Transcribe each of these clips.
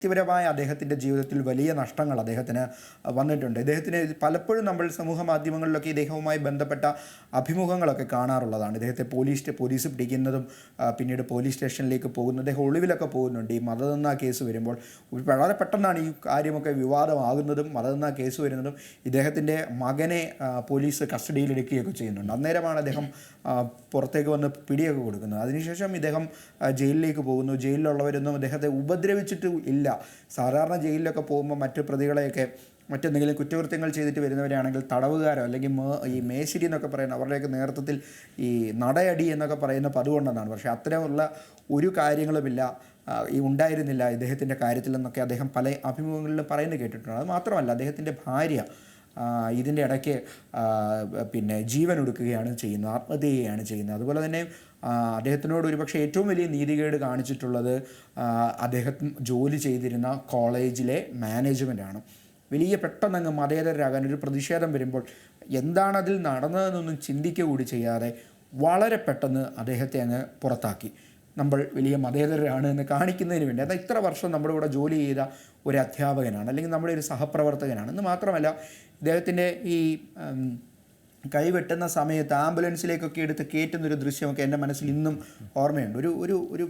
വ്യക്തിപരമായ അദ്ദേഹത്തിന്റെ ജീവിതത്തിൽ വലിയ നഷ്ടങ്ങൾ അദ്ദേഹത്തിന് വന്നിട്ടുണ്ട്. ഇദ്ദേഹത്തിന് പലപ്പോഴും നമ്മൾ സമൂഹ മാധ്യമങ്ങളിലൊക്കെ ഇദ്ദേഹവുമായി ബന്ധപ്പെട്ട അഭിമുഖങ്ങളൊക്കെ കാണാറുള്ളതാണ്. ഇദ്ദേഹത്തെ പോലീസ് പോലീസ് പിടിക്കുന്നതും പിന്നീട് പോലീസ് സ്റ്റേഷനിലേക്ക് പോകുന്നത് അദ്ദേഹം ഒളിവിലൊക്കെ പോകുന്നുണ്ട്. ഈ മതനിന്ന കേസ് വരുമ്പോൾ വളരെ പെട്ടെന്നാണ് ഈ കാര്യമൊക്കെ വിവാദമാകുന്നതും മതനിന്ന കേസ് വരുന്നതും ഇദ്ദേഹത്തിന്റെ മകനെ പോലീസ് കസ്റ്റഡിയിലെടുക്കുകയൊക്കെ ചെയ്യുന്നുണ്ട്. അന്നേരമാണ് അദ്ദേഹം പുറത്തേക്ക് വന്ന് പിടിയൊക്കെ കൊടുക്കുന്നത്. അതിനുശേഷം ഇദ്ദേഹം ജയിലിലേക്ക് പോകുന്നു. ജയിലിലുള്ളവരൊന്നും അദ്ദേഹത്തെ ഉപദ്രവിച്ചിട്ട് ഇല്ല. സാധാരണ ജയിലിലൊക്കെ പോകുമ്പോൾ മറ്റു പ്രതികളെയൊക്കെ മറ്റെന്തെങ്കിലും കുറ്റകൃത്യങ്ങൾ ചെയ്തിട്ട് വരുന്നവരാണെങ്കിൽ തടവുകാരോ അല്ലെങ്കിൽ മേ ഈ മേശിരി എന്നൊക്കെ പറയുന്ന അവരുടെയൊക്കെ നേതൃത്വത്തിൽ ഈ നടയടി എന്നൊക്കെ പറയുന്ന പതിവുണ്ടെന്നാണ് പക്ഷേ അത്തരമുള്ള ഒരു കാര്യങ്ങളുമില്ല ഈ ഉണ്ടായിരുന്നില്ല ഇദ്ദേഹത്തിന്റെ കാര്യത്തിൽ എന്നൊക്കെ അദ്ദേഹം പല അഭിമുഖങ്ങളിലും പറയുന്നത് കേട്ടിട്ടുണ്ട്. അത് മാത്രമല്ല അദ്ദേഹത്തിന്റെ ഭാര്യ ഇതിന്റെ ഇടയ്ക്ക് പിന്നെ ജീവൻ ഒടുക്കുകയാണ് ചെയ്യുന്നത് ആത്മഹത്യ ചെയ്യുകയാണ് ചെയ്യുന്നത്. അതുപോലെ തന്നെ അദ്ദേഹത്തിനോട് ഒരുപക്ഷെ ഏറ്റവും വലിയ നീതികേട് കാണിച്ചിട്ടുള്ളത് അദ്ദേഹം ജോലി ചെയ്തിരുന്ന കോളേജിലെ മാനേജ്മെന്റാണ് വലിയ പെട്ടെന്ന് അങ്ങ് മതേതരരാകാൻ ഒരു പ്രതിഷേധം വരുമ്പോൾ എന്താണതിൽ നടന്നതെന്നൊന്നും ചിന്തിക്കുക കൂടി ചെയ്യാതെ വളരെ പെട്ടെന്ന് അദ്ദേഹത്തെ അങ്ങ് പുറത്താക്കി. നമ്മൾ വലിയ മതേതരരാണ് എന്ന് കാണിക്കുന്നതിന് വേണ്ടി. അത് ഇത്ര വർഷം നമ്മുടെ കൂടെ ജോലി ചെയ്ത ഒരു അധ്യാപകനാണ് അല്ലെങ്കിൽ നമ്മുടെ ഒരു സഹപ്രവർത്തകനാണ്. എന്ന് മാത്രമല്ല ഇദ്ദേഹത്തിന്റെ ഈ കൈവെട്ടുന്ന സമയത്ത് ആംബുലൻസിലേക്കൊക്കെ എടുത്ത് കയറ്റുന്നൊരു ദൃശ്യമൊക്കെ എന്റെ മനസ്സിൽ ഇന്നും ഓർമ്മയുണ്ട്. ഒരു ഒരു ഒരു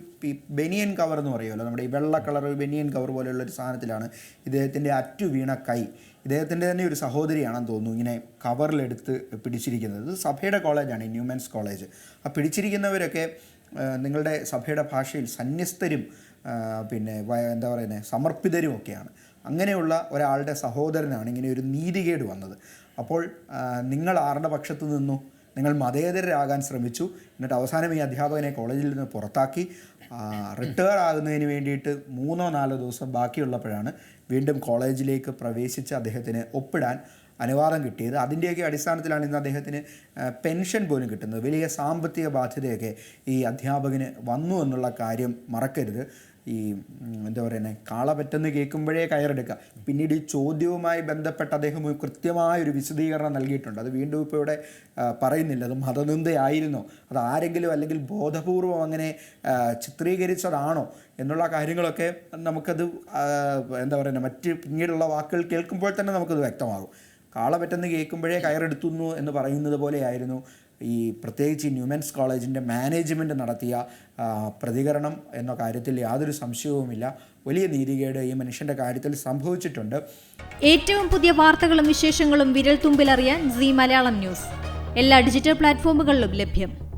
ബെനിയൻ കവർ എന്ന് പറയുമല്ലോ നമ്മുടെ ഈ വെള്ള കളർ ബെനിയൻ കവർ പോലെയുള്ള ഒരു സാധനത്തിലാണ് ഇദ്ദേഹത്തിന്റെ അറ്റു വീണ കൈ. ഇദ്ദേഹത്തിന്റെ തന്നെ ഒരു സഹോദരിയാണെന്ന് തോന്നുന്നു ഇങ്ങനെ കവറിലെടുത്ത് പിടിച്ചിരിക്കുന്നത്. ഇത് സഭയുടെ കോളേജാണ് ന്യൂമൻസ് കോളേജ്. ആ പിടിച്ചിരിക്കുന്നവരൊക്കെ നിങ്ങളുടെ സഭയുടെ ഭാഷയിൽ സന്യസ്തരും പിന്നെ എന്താ പറയുന്നത് സമർപ്പിതരും ഒക്കെയാണ്. അങ്ങനെയുള്ള ഒരാളുടെ സഹോദരനാണ് ഇങ്ങനെ ഒരു നീതികേട് വന്നത്. അപ്പോൾ നിങ്ങൾ ആരുടെ പക്ഷത്ത് നിന്നു? നിങ്ങൾ മതേതരരാകാൻ ശ്രമിച്ചു. എന്നിട്ട് അവസാനം ഈ അധ്യാപകനെ കോളേജിൽ നിന്ന് പുറത്താക്കി. റിട്ടയർ ആകുന്നതിന് വേണ്ടിയിട്ട് മൂന്നോ നാലോ ദിവസം ബാക്കിയുള്ളപ്പോഴാണ് വീണ്ടും കോളേജിലേക്ക് പ്രവേശിച്ച് അദ്ദേഹത്തിന് ഒപ്പിടാൻ അനുവാദം കിട്ടിയത്. അതിന്റെയൊക്കെ അടിസ്ഥാനത്തിലാണ് ഇന്ന് അദ്ദേഹത്തിന് പെൻഷൻ പോലും കിട്ടുന്നത്. വലിയ സാമ്പത്തിക ബാധ്യതയൊക്കെ ഈ അധ്യാപകന് വന്നു എന്നുള്ള കാര്യം മറക്കരുത്. ഈ എന്താ പറയുന്നത് കാള പറ്റെന്ന് കേൾക്കുമ്പോഴേ കയറെടുക്കുക. പിന്നീട് ഈ ചോദ്യവുമായി ബന്ധപ്പെട്ട് അദ്ദേഹം കൃത്യമായ ഒരു വിശദീകരണം നൽകിയിട്ടുണ്ട്. അത് വീണ്ടും ഇപ്പോൾ ഇവിടെ പറയുന്നില്ല. അത് മതനിന്ദയായിരുന്നോ. അത് ആരെങ്കിലും അല്ലെങ്കിൽ ബോധപൂർവം അങ്ങനെ ചിത്രീകരിച്ചതാണോ എന്നുള്ള കാര്യങ്ങളൊക്കെ നമുക്കത് എന്താ പറയുക മറ്റ് പിന്നീടുള്ള വാക്കുകൾ കേൾക്കുമ്പോൾ തന്നെ നമുക്കത് വ്യക്തമാകും. കാള പറ്റെന്ന് കേൾക്കുമ്പോഴേ കയറെടുത്തുന്നു എന്ന് പറയുന്നത് പോലെയായിരുന്നു ഈ പ്രത്യേകിച്ച് ഈ ന്യൂമൻസ് കോളേജിന്റെ മാനേജ്മെന്റ് നടത്തിയ പ്രതികരണം എന്ന കാര്യത്തിൽ യാതൊരു സംശയവുമില്ല. വലിയ നീതികേട് ഈ മനുഷ്യന്റെ കാര്യത്തിൽ സംഭവിച്ചിട്ടുണ്ട്. ഏറ്റവും പുതിയ വാർത്തകളും വിശേഷങ്ങളും വിരൽ തുമ്പിലറിയാൻ സി മലയാളം ന്യൂസ്. എല്ലാ ഡിജിറ്റൽ പ്ലാറ്റ്ഫോമുകളിലും ലഭ്യം.